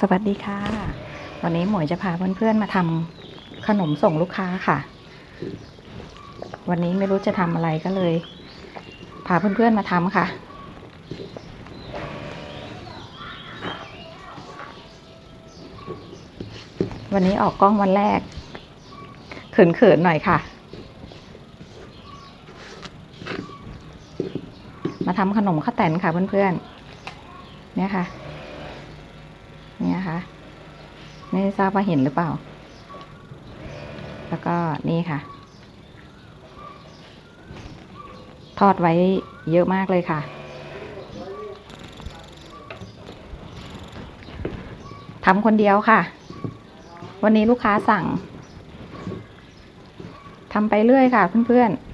สวัสดีค่ะ วันนี้หมวยจะพาเพื่อนๆมาทำขนมส่งลูกค้าค่ะ วันนี้ไม่รู้จะทำอะไรก็เลย พาเพื่อนๆมาทำค่ะ วันนี้ออกกล้องวันแรก เขินๆหน่อยค่ะ มาทำขนมข้าวแตนค่ะเพื่อนๆเนี่ยค่ะ เนี่ยค่ะไม่ทราบว่าเห็นหรือเปล่า แล้วก็นี่ค่ะ ทอดไว้เยอะมากเลยค่ะทำคนเดียวค่ะ วันนี้ลูกค้าสั่งทำไปเรื่อยค่ะเพื่อนๆ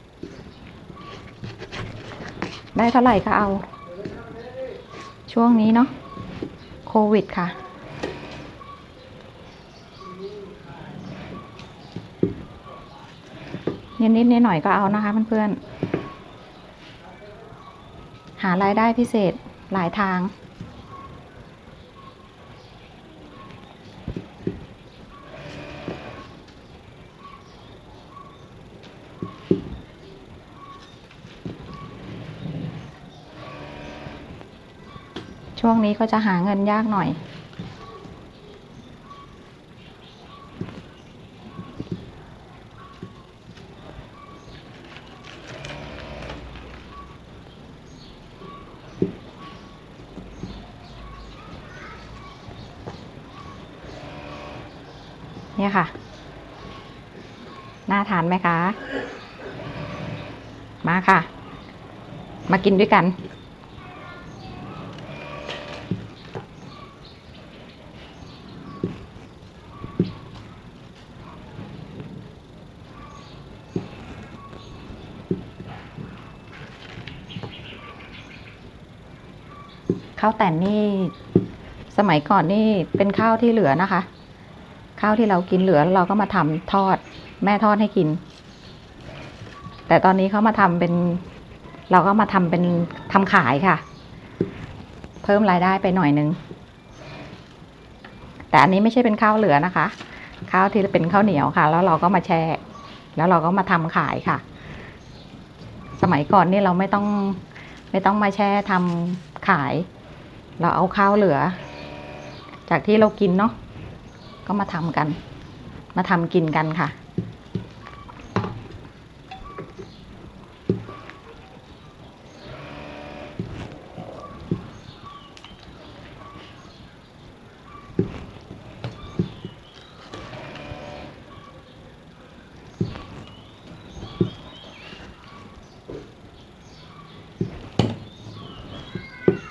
ได้เท่าไหร่ก็เอา ช่วงนี้เนาะโควิดค่ะ นิดๆหน่อยๆก็เอานะคะเพื่อนๆ หารายได้พิเศษหลายทาง ช่วงนี้ก็จะหาเงินยากหน่อย เนี่ยค่ะ น่าทานไหมคะ มาค่ะ มากินด้วยกันข้าวแต่นนี่สมัยก่อนนี่เป็นข้าวที่เหลือนะคะ ข้าวที่เรากินเหลือเราก็มาทำทอด แม่ทอดให้กิน แต่ตอนนี้เขามาทำเป็น เราก็มาทำเป็นทำขายค่ะ เพิ่มรายได้ไปหน่อยนึง แต่อันนี้ไม่ใช่เป็นข้าวเหลือนะคะ ข้าวที่เป็นข้าวเหนียวค่ะ แล้วเราก็มาแช่แล้วเราก็มาทำขายค่ะ สมัยก่อนนี่เราไม่ต้องไม่ต้องมาแช่ทำขาย เราเอาข้าวเหลือ จากที่เรากินเนาะ ก็มาทำกัน มาทำกินกันค่ะ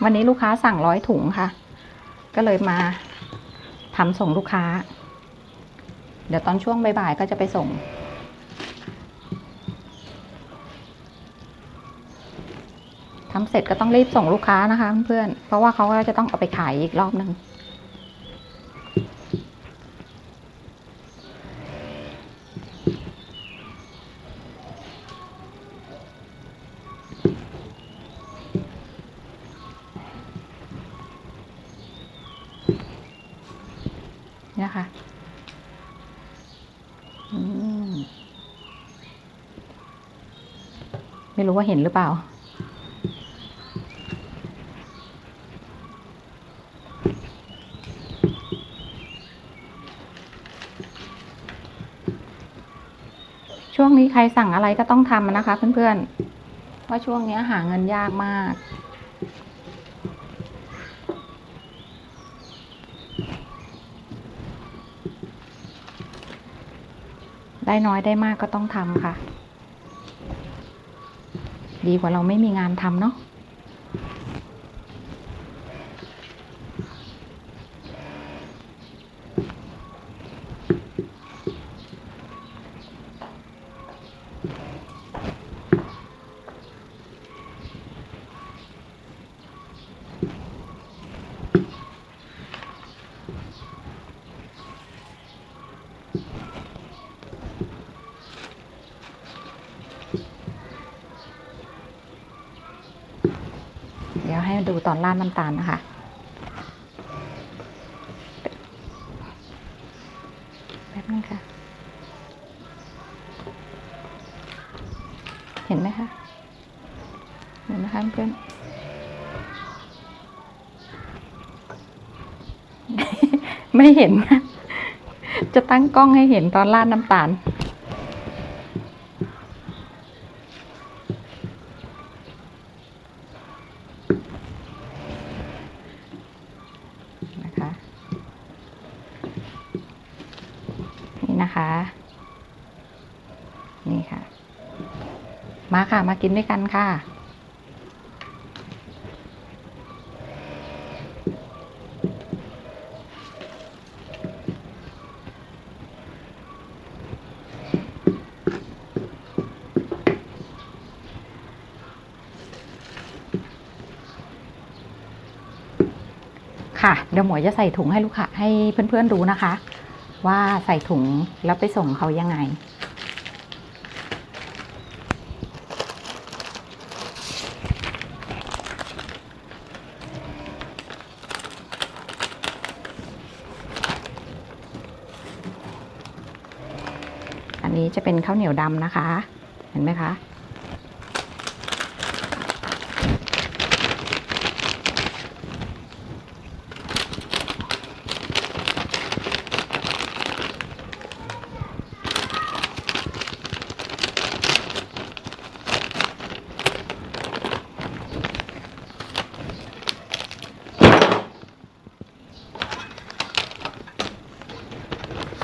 วันนี้ลูกค้าสั่งร้อยถุงค่ะ ก็เลยมา ทำส่งลูกค้า เดี๋ยวตอนช่วงบ่ายๆก็จะไปส่งทำเสร็จก็ต้องรีบส่งลูกค้านะคะเพื่อนๆเพราะว่าเขาก็จะต้องเอาไปขายอีกรอบหนึ่ง เนี่ยค่ะอืม ไม่รู้ว่าเห็นหรือเปล่า ช่วงนี้ใครสั่งอะไรก็ต้องทำนะคะเพื่อนๆว่าะช่วงนี้หาเงินยากมาก ได้น้อยได้มากก็ต้องทำค่ะ ดีกว่าเราไม่มีงานทำเนาะ เดี๋ยวให้ดูตอนล่าน้ำตาลนะคะแป๊บนึงค่ะ เห็นไหมคะ เห็นไหมคะเพื่อนไม่เห็น จะตั้งกล้องให้เห็นตอนล่าน้ำตาล นี่ค่ะ มาค่ะ มากินด้วยกันค่ะ ค่ะ เดี๋ยวหมวยจะใส่ถุงให้ลูกค้าให้เพื่อนๆดูนะคะ ว่าใส่ถุงแล้วไปส่งเขายังไง นี้จะเป็นข้าวเหนียวดำนะคะ เห็นไหมคะ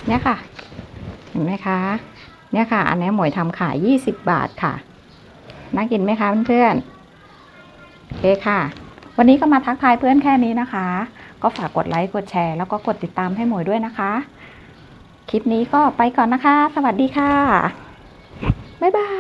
เนี่ยค่ะ เห็นไหมคะ เนี่ยค่ะ อันนี้หมวยทำขาย 20 บาทค่ะ น่ากินไหมคะเพื่อนๆโอเคค่ะ วันนี้ก็มาทักทายเพื่อนแค่นี้นะคะ ก็ฝากกดไลค์กดแชร์ แล้วก็กดติดตามให้หมวยด้วยนะคะ คลิปนี้ก็ไปก่อนนะคะ สวัสดีค่ะ บ๊ายบาย